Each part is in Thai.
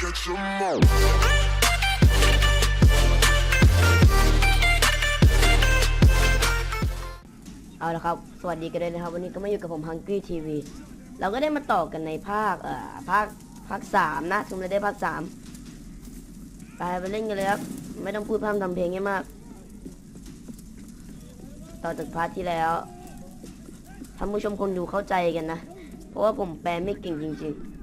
catch 'em all. เอาละครับ สวัสดีกันเลยนะครับ วันนี้ก็มาอยู่กับผม Hungry TV เราก็ได้มาต่อกันในภาค เอ่อ ภาค ภาคสามนะทุมเลยได้ภาคสามไปไปเล่นกันเลยครับ ไม่ต้องพูดพร่ำทำเพลงให้มาก ต่อจากพาร์ทที่แล้วท่านผู้ชมคนดูเข้าใจกันนะ เพราะว่าผมแปลไม่เก่งจริง ๆ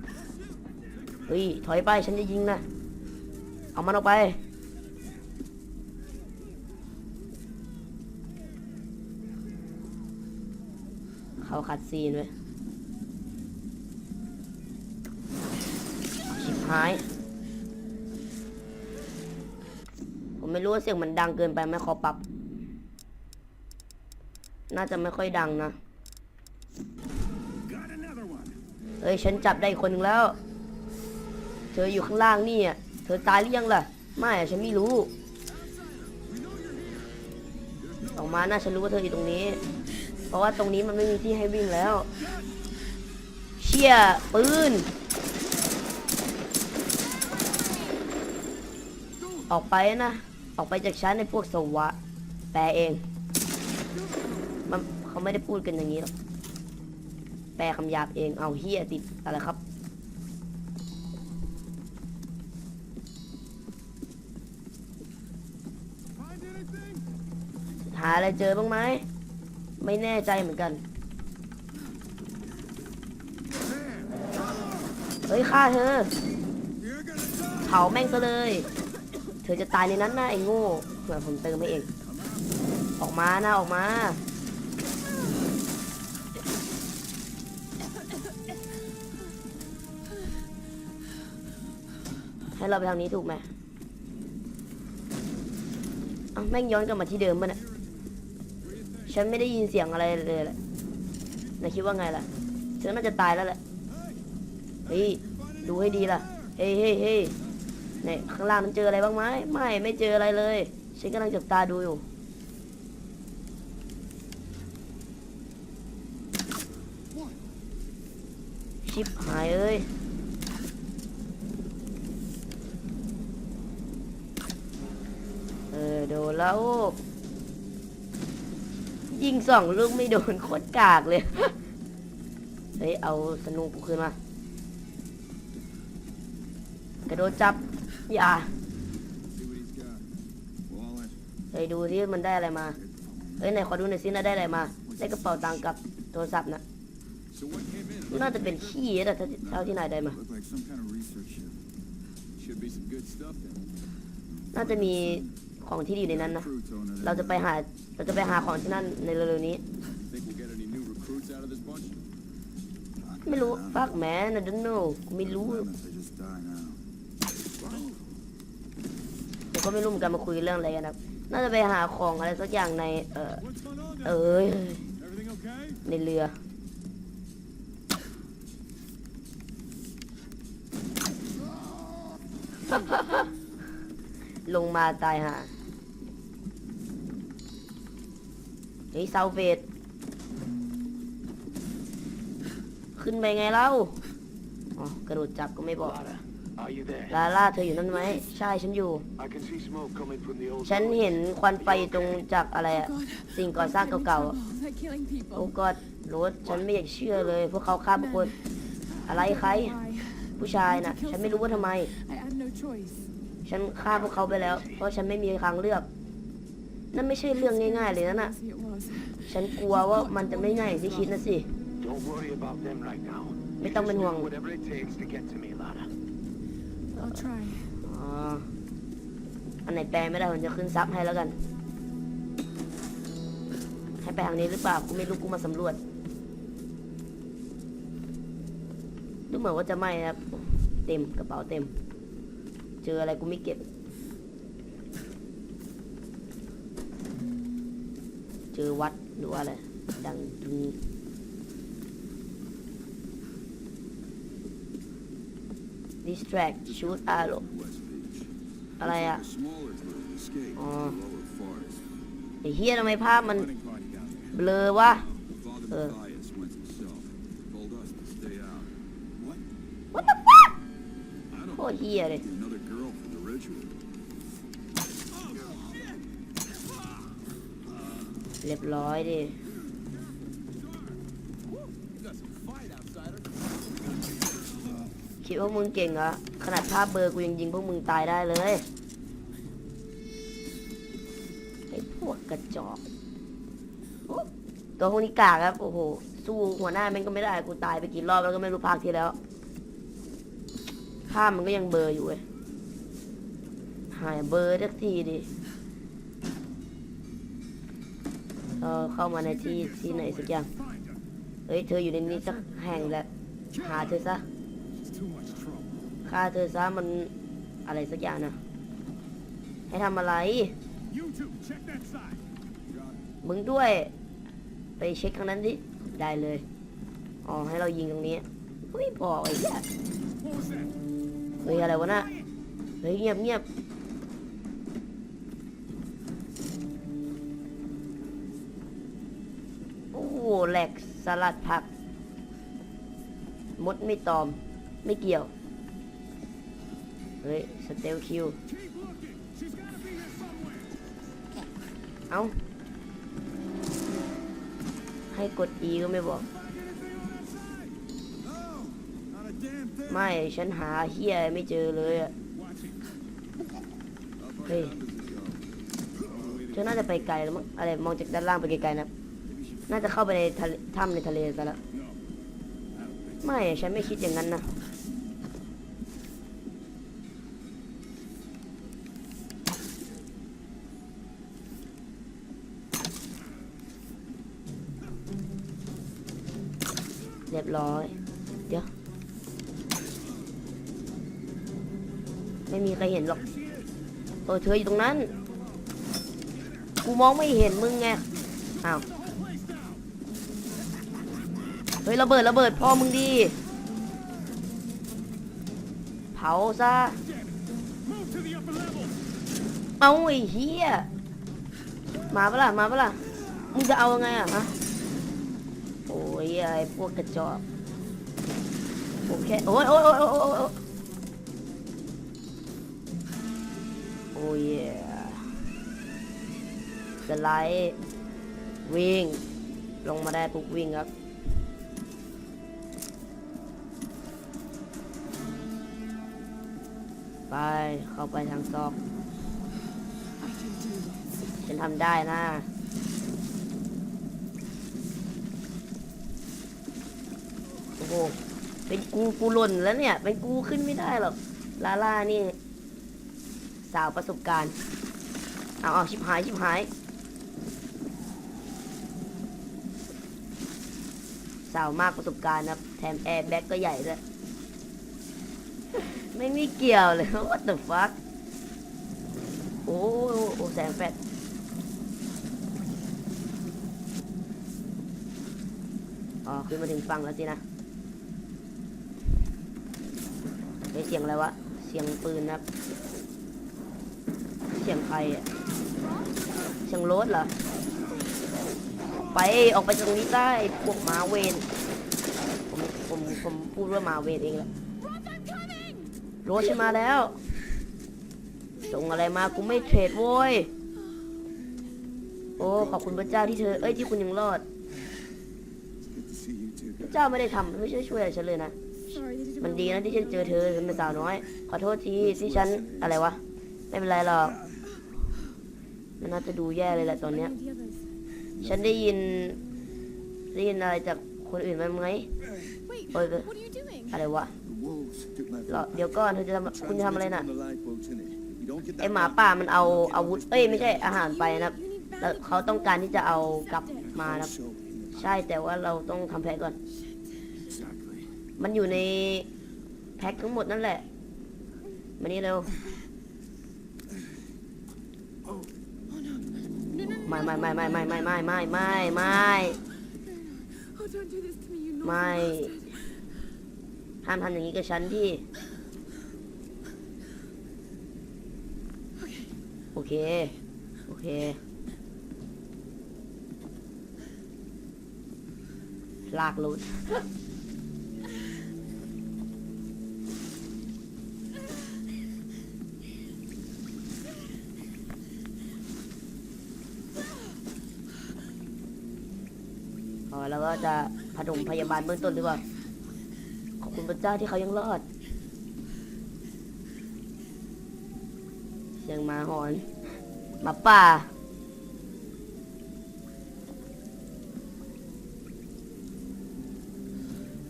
เฮ้ย ถอยไป ฉันจะยิงนะ เอามันออกไป เขาคัดซีนเว้ยชิบหาย ผมไม่รู้ว่าเสียงมันดังเกินไปไหมขอปรับ น่าจะไม่ค่อยดังนะ เฮ้ย ฉันจับได้อีกคนหนึ่งแล้ว ธออยู่ข้างล่างนี่อะ เธอตายหรือยังล่ะ ไม่อะฉันไม่รู้ ออกมาน่าฉันรู้ว่าเธออยู่ตรงนี้ เพราะว่าตรงนี้มันไม่มีที่ให้วิ่งแล้ว เชี่ยปืน ออกไปนะ ออกไปจากชั้นในพวกสวะ แปลเอง มันเขาไม่ได้พูดกันอย่างนี้หรอก แปลคำหยาบเอง เอาเฮียติดอะไรครับาอะไรเจอบ้างไหม ไม่แน่ใจเหมือนกัน เฮ้ยฆ่าเธอ เผาแม่งซะเลย เธอจะตายในนั้นนะไอ้โง่เผื่อผมเติมให้เอง ออกมานะออกมา ให้เราไปทางนี้ถูกไหมอ้าแม่งย้อนกลับมาที่เดิมป่ะเนี่ย ฉันไม่ได้ยินเสียงอะไรเลยแหละนายคิดว่าไงล่ะเธอน่าจะตายแล้วแหละ เฮ้ย ดูให้ดีล่ะ เฮ้ยเฮ้ยเฮ้ยเนี่ยข้างล่างนั้นเจออะไรบ้างไหมไม่ ไม่เจออะไรเลย ฉันกำลังจับตาดูอยู่ ชิบหายเอ้ยเออโดนแล้ว ยิงสองลูกไม่โดนโคตรกากเลย เฮ้ย เอาสนุกกูคืนมา กระโดดจับ อย่า เฮ้ย ดูที่มันได้อะไรมา เฮ้ย ไหนขอดูหน่อยสินะได้อะไรมา ได้กระเป๋าตังค์กับโทรศัพท์นะน่าจะเป็นขี้แต่เท่าที่นายได้มา น่าจะมี ของที่ดีอยู่ในนั้นนะ Recruits on it. เราจะไปหา เราจะไปหาของที่นั่นในเร็วๆนี้ Think we'll get any new recruits out of this bunch? ไม่รู้ ฟักแมนนะดันโนไม่รู้ Unless they just die now. ผมก็ไม่รู้เหมือนกันมาคุยเรื่องอะไรกันนะน่าจะไปหาของอะไรสักอย่างใน เออเอ้ย Everything okay? ในเรือลงมาตายห่า เฮ้ยเซาเฟดขึ้นไปไงเล่าอ๋อกระโดดจับก็ไม่บอก Are you there? ลาล่าเธออยู่นั่นไหม ใช่ฉันอยู่ I can see smoke coming from the old. ฉันเห็นควันไฟตรงจากอะไรอะสิ่งก่อสร้างเก่าๆอะ They're killing โอ้ people. กอดโรสฉันไม่อยากเชื่อเลย พวกเขาฆ่าบุคคลอะไรใคร Why? ผู้ชายน่ะฉันไม่รู้ว่าทำไม I had no choice. ฉันฆ่าพวกเขาไปแล้ว เพราะฉันไม่มีทางเลือก นั่นไม่ใช่เรื่องง่าย ๆ เลยนั่นน่ะ See, it was. ฉันกลัวว่ามันจะไม่ง่ายอย่างที่คิดนะสิ Don't worry about them right now. ไม่ต้องเป็นห่วง Do whatever it takes to get to me, Lara. I'll try. อ๋ออันไหนแปลไม่ได้ผมจะขึ้นซับให้แล้วกัน ให้ไปทางนี้หรือเปล่ากูไม่รู้กูมาสำรวจ ดูเหมือนว่าจะไม่นะครับ เต็มกระเป๋าเต็ม เจออะไรกูไม่เก็บ เจอวัดหรือว่าอะไร ดังดึงดิสแทรกชูดอารมอะไรอะไอ้เฮียทำไมภาพมันเบลอวะเออ What the fuck โคตรเฮียเลย เรียบร้อยดิคิดว่ามึงเก่งเหรอขนาดภาพเบอร์กูยังยิงพวกมึงตายได้เลยไอ้พวกกระจอกตัวพวกนี้กากครับโอ้โหสู้หัวหน้าแม่งก็ไม่ได้กูตายไปกี่รอบแล้วก็ไม่รู้ภาคที่แล้วภาพมันก็ยังเบลออยู่เว้ยหายเบอร์สักทีดิ เข้ามาในที่ที่ไหนสักอย่าง เฮ้ย เธออยู่ในนี้สักแห่งแหละ หาเธอซะฆ่าเธอซะมันอะไรสักอย่างนะ ให้ทำอะไร มึงด้วย ไปเช็คทางนั้นดิ ได้เลย อ๋อ ให้เรายิงตรงนี้เฮ้ยบอกไอ้เหี้ยเฮ้ยอะไรวะน่ะเฮ้ยเงียบเงียบ ลกสลัดผัก มดไม่ตอม ไม่เกี่ยว เฮ้ย สเตลคิว เอาให้กด E ก็ไม่บอก ไม่ ฉันหาเฮียไม่เจอเลยอะ Watch it. Up Hey. our numbers go. เธอน่าจะไปไกลแล้วมั้งอะไรมองจากด้านล่างไปไกลๆนะ น่าจะเข้าไปในทะเลถ้ำในทะเลซะแล้ว ไม่ฉันไม่คิดอย่างนั้นนะเรียบร้อย เดี๋ยว ไม่มีใครเห็นหรอกเออเธออยู่ตรงนั้น กูมองไม่เห็นมึงไง อ้าว ฮ้ยระเบิดระเบิดพ่อมึงดี เผาซะ เอาไอ้เหี้ย มาปะล่ะ มาปะล่ะ มึงจะเอาไงอะฮะ โอ้ยไอ้พวกกระจอกโอเคโอ้ยโอ้ยโอ้ยโอ้ยโอ้ยโอ้ยโอ้ยสไลด์วิ่ง ลงมาได้ปุ๊บวิ่งครับ ไปเข้าไปทางซอกฉันทำได้นะโอ้โหเป็นกูกูหล่นแล้วเนี่ย เป็นกูขึ้นไม่ได้หรอกลาล่านี่ สาวประสบการณ์เอาเอาชิบหายชิบหาย สาวมากประสบการณ์นะแถมแอร์แบ็กก็ใหญ่ด้วย ไม่มีเกี่ยวเลย what the fuck โอ้โอ้แสงแฟลชอ๋อขึ้นมาถึงฝั่งแล้วสินะเฮ้เสียงอะไรวะ เสียงปืนนะครับเสียงใครอะเสียงรถเหรอ ไปออกไปตรงนี้ได้พวกหมาเวนผมผมผมพูดว่าหมาเวนเองแหละ รถฉันมาแล้ว ส่งอะไรมากูไม่เทรดโว้ย โอ้ ขอบคุณพระเจ้าที่เธอ เอ้ยที่คุณยังรอด Good to see you two พระ guys. เจ้าไม่ได้ทำไม่ช่วยช่วยอะไรฉันเลยนะ Sorry, this is มันดีนะที่ฉันเจอเธอฉันเป็นสาวน้อย ขอโทษทีที่ฉันอะไรวะ ไม่เป็นไรหรอก มันน่าจะดูแย่เลยแหละตอนเนี้ย the others. ฉันได้ยินได้ยินอะไรจากคนอื่นไหมไหม Wait, Ôi, what are you doing? อะไรวะ The wolves took my รอเดี๋ยวก่อนเธอจะทำคุณจะทำอะไรน่ะ On the lifeboats, innit? You don't get ไอ that หมา right. ป่ามันเอาอาวุธเอ้ยไม่ใช่อาหารไปนะครับ You need แล้ว value. เขาต้องการที่จะเอากลับมานะครับ Also, in the- ใช่แต่ว่าเราต้องทำแผลก่อน Exactly. มันอยู่ในแพ็คทั้งหมดนั่นแหละมานี่เร็ว No, no, no. ไม่ไม่ไม่ไม่ไม่ไม่ไม่ไม่ไม่ไม่ Oh, don't ห้ามทำอย่างนี้กับฉันพี่โอเค โอเค ลากลุ้ดแล้วก็จะผดุงพยาบาลเบื้องต้นหรือเปล่า พระเจ้าที่เขายังรอด เสียงหมาหอนหมาป่า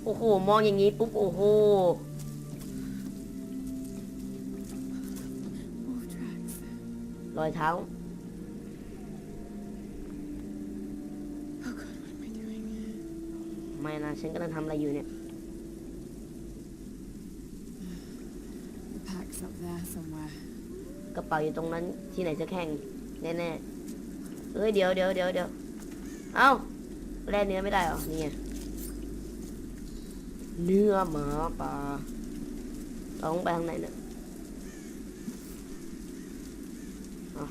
โอ้โห มองอย่างนี้ปุ๊บ โอ้โหรอยเท้าไม่นะฉันกำลังทำอะไรอยู่เนี่ย It's up there somewhere. กระเป๋าอยู่ตรงนั้นที่ไหนจะแข่งแน่ๆเอ้ยเดี๋ยวเดี๋ยวเดี๋ยวเดี๋ยวเอ้าแล่เนื้อไม่ได้หรอนี่ไงเนื้อหมาป่าต้องไปทางไหนเนี่ยเอา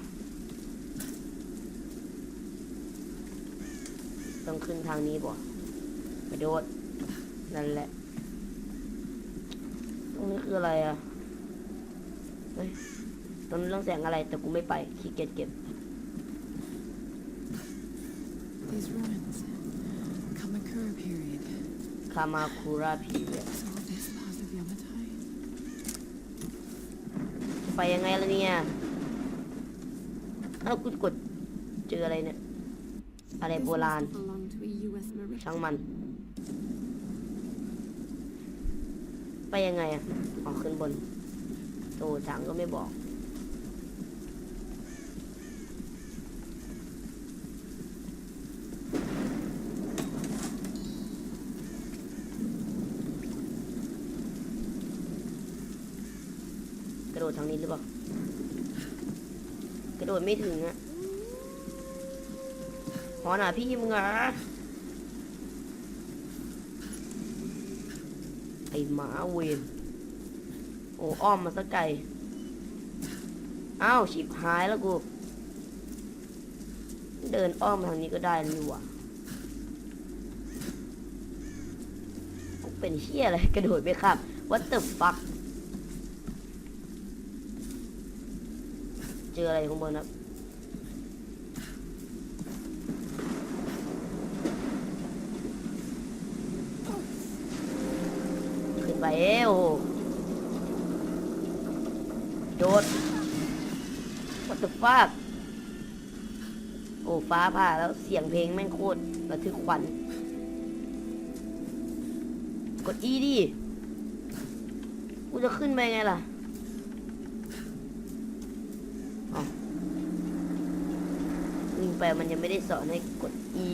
ต้องขึ้นทางนี้ป่ะกระโดดนั่นแหละ ตรงนี้คืออะไรอะ เฮ้ยตรงนี้เรื่องแสงอะไรแต่กูไม่ไปขี้เกียจเก็บ These ruins. Kamakura period. คามาคุระพีเรีย Is all this part of Yamatai? ไปยังไงล่ะเนี่ยเอ้ากูกดเจออะไรเนี่ย อะไร This โบ must ราณ have belonged to a US Marine. ช่างมัน ไปยังไงอะออกขึ้นบน โตทางก็ไม่บอกกระโดดทางนี้หรือเปล่ากระโดดไม่ถึงอะหอหนาพี่มึงเหรอไอหมาเวน โอ้อ้อมมาสักไกลอ้าวชิบหายแล้วกู เดินอ้อมทางนี้ก็ได้นี่หว่าเป็นเชี่ยอะไรกระโดดไปครับ What the fuck เจออะไรข้างบนครับขึ้นไปเอ้ด What the fuck โอ้ฟ้าผ่าแล้วเสียงเพลงแม่งโคตรระทึกขวัญ กด E ดิ กูจะขึ้นไปไงล่ะอ๋อวิ่งไปมันยังไม่ได้สอนให้กด E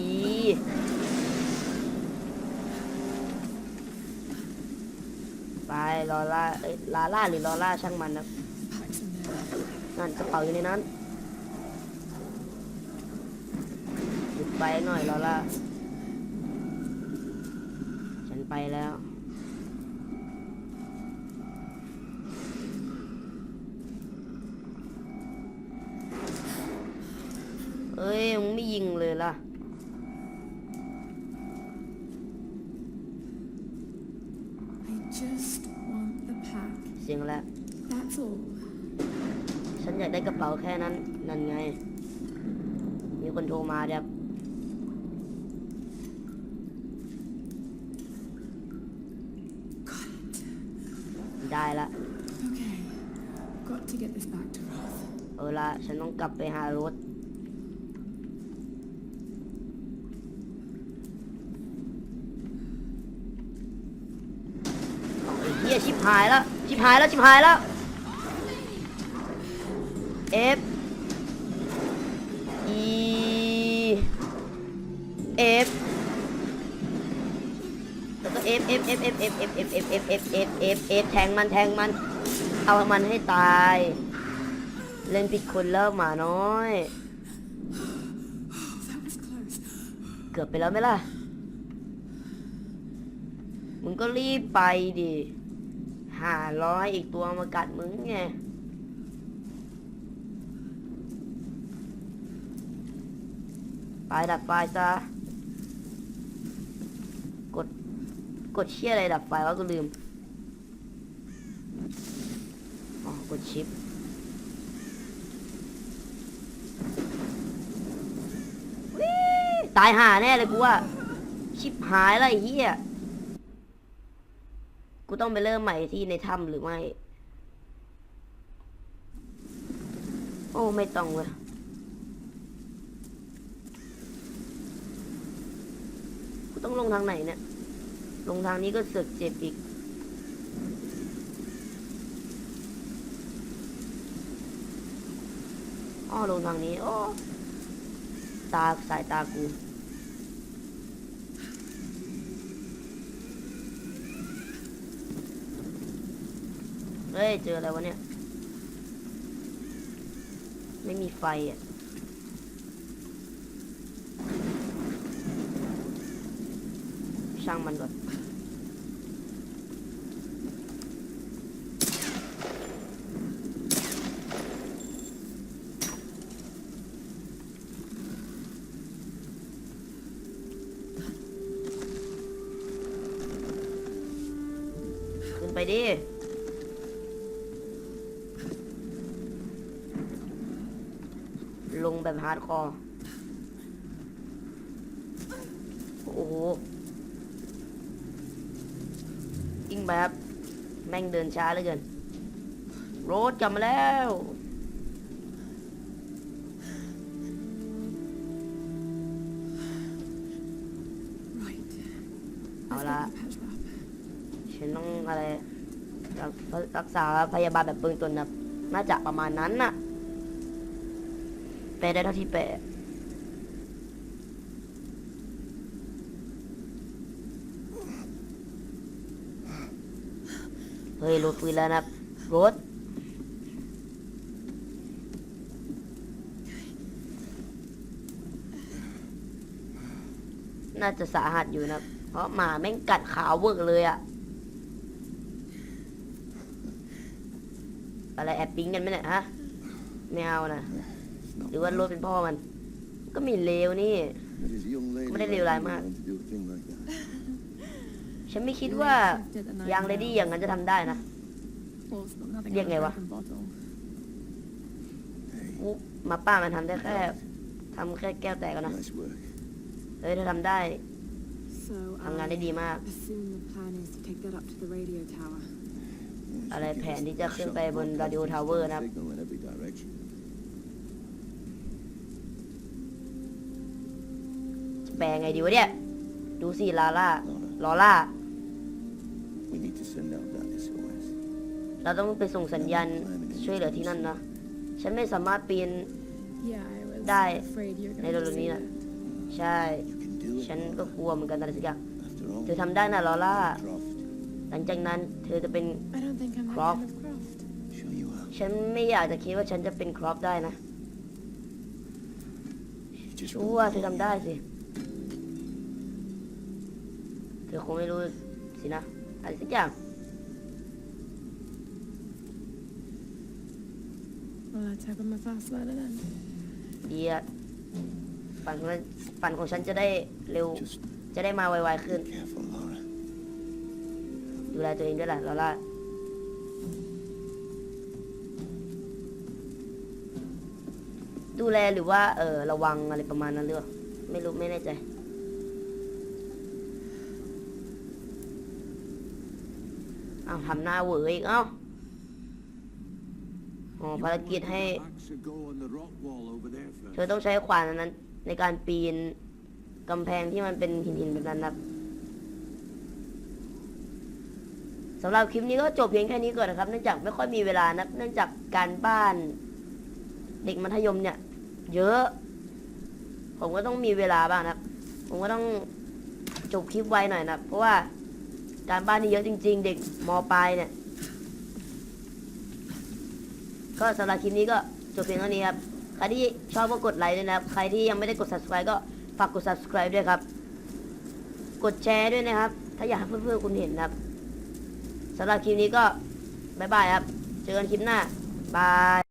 ไปลอล่าเอ้ยลาล่าหรือลอล่าช่างมันนะ นั่นกระเป๋าอยู่ในนั้นหยุดไปหน่อยลอล่าฉันไปแล้วเอ้ยมึงไม่ยิงเลยล่ะ อยากได้กระเป๋าแค่นั้น นั่นไง มีคนโทรมาครับ Got it. ได้ละ Okay. Got to get this back to Roth. เออละฉันต้องกลับไปหารถเอาไอ้เหี้ยชิบหายแล้ว ชิบหายแล้ว ชิบหายแล้ว F E F แล้วก็ F F F F F F F F F F F F F แทงมันแทงมัน เอามันให้ตาย เล่นผิดคนแล้วหมาน้อย เกือบไปแล้วไหมล่ะ มึงก็รีบไปดิห้าร้อยอีกตัวมากัดมึงไง ไปดับไฟซะ กด กดเชี่ยอะไรดับไฟวะกูลืม อ๋อ กดชิปวิตายห่าแน่เลยกูว่า ชิบหายแล้วไอ้เหี้ย กูต้องไปเริ่มใหม่ที่ในถ้ำหรือไม่ โอ้ ไม่ต้องเลย ต้องลงทางไหนเนี่ย ลงทางนี้ก็เสือกเจ็บอีก อ้อลงทางนี้ โอ้ ตาสายตากูเฮ้ย เจออะไรวะเนี่ย ไม่มีไฟอะ ช่างมันก่อนขึ้นไปดิลงแบบฮาร์ดคอร์ โอ้โหยิ่งแบบ แม่งเดิน ช้าเหลือเกิน โรถกลับมาแล้ว เอาละฉันต้องอะไรรักรักษาพยาบาลแบบเบื้องต้นนะน่าจะประมาณนั้นน่ะแปได้เท่าที่แป เฮ้ยรถปืนแล้วนะรถน่าจะสาหัสอยู่นะ เพราะหมาแม่งกัดขาเวิร์กเลยอะอะไรแอบปิ๊งกันไหมเนี่ยฮะ ไม่เอานะ หรือว่ารถเป็นพ่อมัน ก็มีเลวนี่ That is a young lady Không có like điều lại you mà. going to do a thing like that. ฉันไม่คิดว่ายางเลดี้อย่างนั้นจะทำได้นะ เรียกไงวะมุกมาป้ามันทำได้แค่ทำแค่แก้วแตกนะเฮ้ยเธอทำได้ทำงานได้ดีมาก อะไรแผนที่จะขึ้นไปบนรดิโอทาวเวอร์นะครับแปลงไงดีวะเนี่ย ดูสิลาล่าลอล่า เราต้องไปส่งสัญญาณช่วยเหลือที่นั่นนะ ฉันไม่สามารถปีน Yeah, I was Dai. afraid you were Này going đâu to được say đi nè. that. ใช่ You can do it. ฉันก็ Laura. กลัวเหมือนกันอะไรสักอย่าง After all, เธอทำได้นะลอล่า Croft. หลังจากนั้นเธอจะเป็น I don't think I'm that Croft. kind of croft. Sure you are. ฉันไม่อยากจะคิดว่าฉันจะเป็นครอปได้นะ You just ชั won't วร์เธอ know ทำได้สิ เธอคงไม่รู้สินะ อะไรสักอย่าง Well, let's hope I'm a fast learner then. ดีอะฝันของฉันฝันของฉันจะได้เร็ว Just จะได้มาไวๆขึ้น be careful, Laura. ดูแลตัวเองด้วยล่ะลอล่าดูแลหรือว่า เออระวังอะไรประมาณนั้นหรือเปล่าไม่รู้ไม่แน่ใจ อาทำหน้าเหวออีกเอ้าอ๋อภารกิจให้ เธอต้องใช้ขวานนั้น ในการปีนกำแพงที่มันเป็นหินๆแบบนั้นนะครับสำหรับคลิปนี้ก็จบเพียงแค่นี้ก่อนนะครับ เนื่องจากไม่ค่อยมีเวลานะเนื่องจากการบ้าน เด็กมัธยมเนี่ย เยอะ ผมก็ต้องมีเวลาบ้างนะครับ ผมก็ต้องจบคลิปไวหน่อยนะเพราะว่า การบ้านนี่เยอะจริง ๆ เด็กมปลายเนี่ย ก็สำหรับคลิปนี้ก็จบเพียงเท่านี้ครับ ใครที่ชอบก็กดไลค์ด้วยนะครับ ใครที่ยังไม่ได้กด subscribe ก็ฝากกด subscribe ด้วยครับ กดแชร์ด้วยนะครับ ถ้าอยากให้เพื่อนๆคุณเห็นนะครับสำหรับคลิปนี้ก็บายบายครับ เจอกันคลิปหน้า บาย